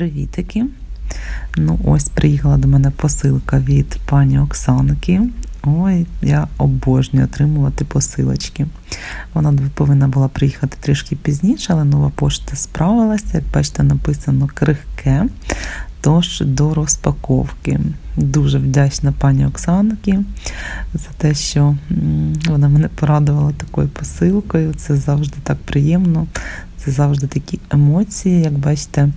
Привітики. Ну, ось приїхала до мене посилка від пані Оксанки. Ой, я обожнюю отримувати посилочки. Вона повинна була приїхати трішки пізніше, але нова пошта справилася. Як бачите, написано крихке. Тож до розпаковки. Дуже вдячна пані Оксанки за те, що вона мене порадувала такою посилкою. Це завжди так приємно. Це завжди такі емоції. Як бачите,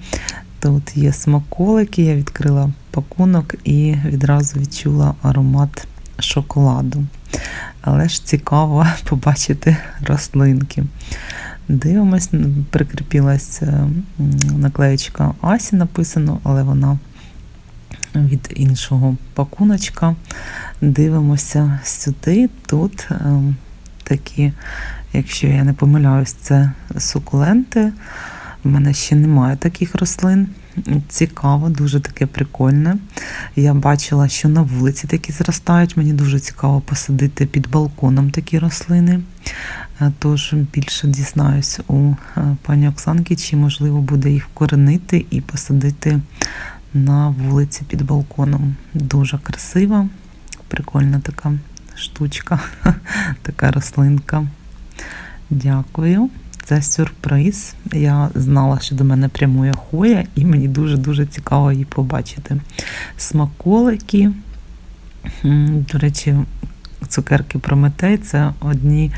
тут є смаколики. Я відкрила пакунок і відразу відчула аромат шоколаду. Але ж цікаво побачити рослинки. Дивимось, прикріпілась е, наклеєчка Асі написано, але вона від іншого пакуночка. Дивимося сюди. Тут е, такі, якщо я не помиляюсь, це сукуленти. У мене ще немає таких рослин. Цікаво, дуже таке прикольне. Я бачила, що на вулиці такі зростають. Мені дуже цікаво посадити під балконом такі рослини. Е, Тож більше дізнаюсь у е, пані Оксанки, чи можливо буде їх вкоренити і посадити на вулиці під балконом. Дуже красива, прикольна така штучка, така рослинка. Дякую. Це сюрприз. Я знала, що до мене прямує хоя, і мені дуже-дуже цікаво її побачити. Смаколики. До речі, цукерки Прометей це одні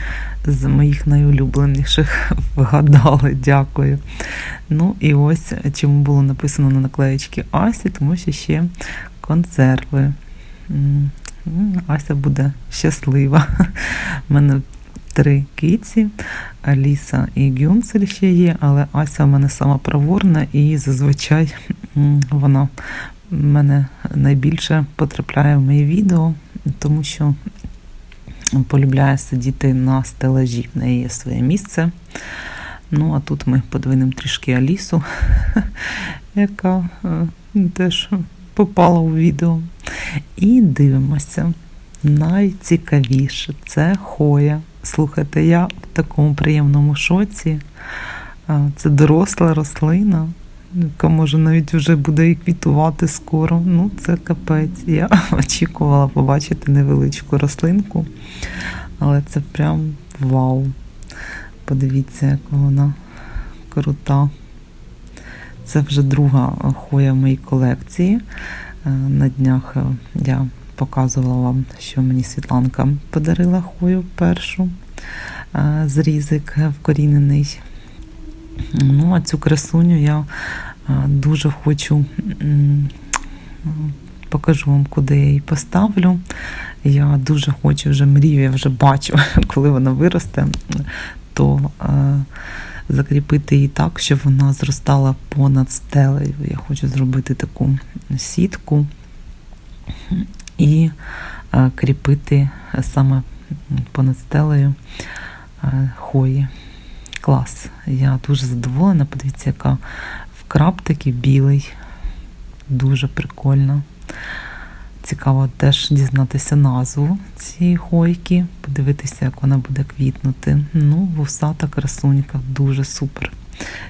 з моїх найулюбленіших. Вгадали, дякую. Ну і ось чому було написано на наклеєчці Асі, тому що ще консерви. М, Ася буде щаслива. У мене три киці, Аліса і Гюнцель ще є, але Ася в мене сама проворна і зазвичай вона мене найбільше потрапляє в мої відео, тому що полюбляє сидіти на стелажі. В неї є своє місце. Ну, а тут ми подвинемо трішки Алісу, яка е, теж попала у відео. І дивимося. Найцікавіше це хоя. Слухайте, я в такому приємному шоці. Це доросла рослина, яка може навіть вже буде і квітувати скоро. Ну, це капець. Я очікувала побачити невеличку рослинку, але це прям вау. Подивіться, яка вона крута. Це вже друга хоя в моїй колекції. На днях е, я показувала вам, що мені Світланка подарила хою першу е, зрізик вкорінений. Ну, а цю красуню я е, дуже хочу. Покажу вам, куди я її поставлю. Я дуже хочу, вже мрію, я вже бачу, коли вона виросте, то е, закріпити її так, щоб вона зростала понад стелею. Я хочу зробити таку сітку і е, кріпити саме понад стелею е, хої. Клас. Я дуже задоволена. Подивіться, яка вкраб такий білий. Дуже прикольно. Цікаво теж дізнатися назву цієї хойки, подивитися, як вона буде квітнути. Ну, вусата красунька, дуже супер.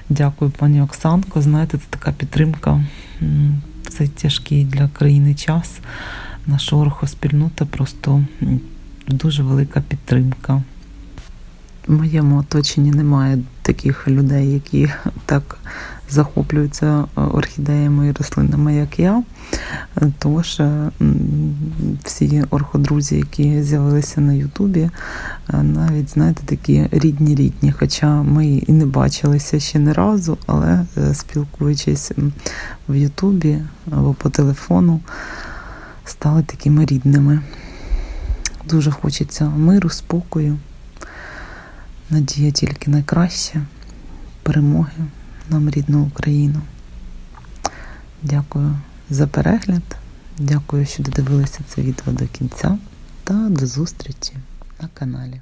Дякую, пані Оксанко. Знаєте, це така підтримка. цей тяжкий для країни час. Наша орхоспільнота просто дуже велика підтримка. В моєму оточенні немає таких людей, які так захоплюються е, орхідеями і рослинами, як я. Тож е, всі орходрузі, які з'явилися на Ютубі, е, навіть знаєте, такі рідні-рідні. Хоча ми і не бачилися ще не разу, але спілкуючись в Ютубі або по телефону, стали такими рідними. Дуже хочеться миру, спокою. Надія тільки найкраще, перемоги нам рідну Україну. Дякую за перегляд. Дякую, що додивилися це відео до кінця. Та до зустрічі на каналі.